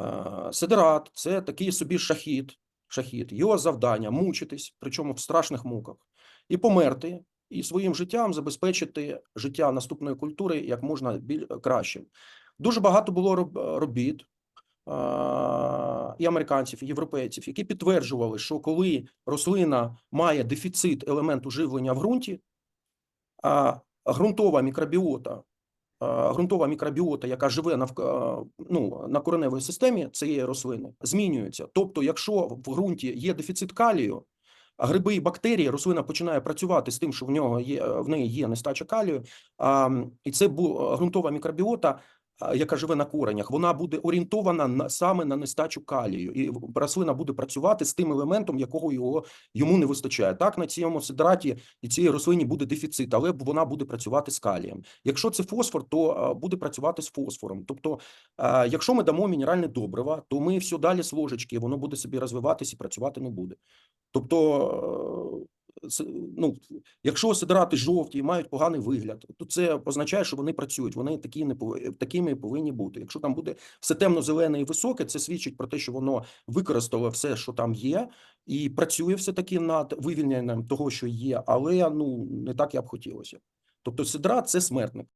Е, Сидерат це такий собі шахід, шахід. Його завдання мучитись, причому в страшних муках, і померти, і своїм життям забезпечити життя наступної культури як можна кращим. Дуже багато було робіт е, і американців, і європейців, які підтверджували, що коли рослина має дефіцит елементу живлення в ґрунті, а ґрунтова мікробіота, ґрунтова мікробіота, яка живе на ну, на кореневій системі цієї рослини, змінюється. Тобто, якщо в ґрунті є дефіцит калію, гриби і бактерії, рослина починає працювати з тим, що в нього є в неї є нестача калію, а, і це бу- ґрунтова мікробіота, яка живе на коренях, вона буде орієнтована на саме на нестачу калію, і рослина буде працювати з тим елементом, якого його йому не вистачає. Так на цьому сидраті і цієї рослині буде дефіцит, але вона буде працювати з калієм. Якщо це фосфор, то буде працювати з фосфором. Тобто, якщо ми дамо мінеральне добрива, то ми все далі з ложечки, воно буде собі розвиватися і працювати не буде. Тобто, ну, якщо сидрати жовті і мають поганий вигляд, то це означає, що вони працюють. Вони такі не пов- такими повинні бути. Якщо там буде все темно-зелене і високе, це свідчить про те, що воно використало все, що там є, і працює все таки над вивільненням того, що є, але ну не так я б хотілося. Тобто, сидра це смертник.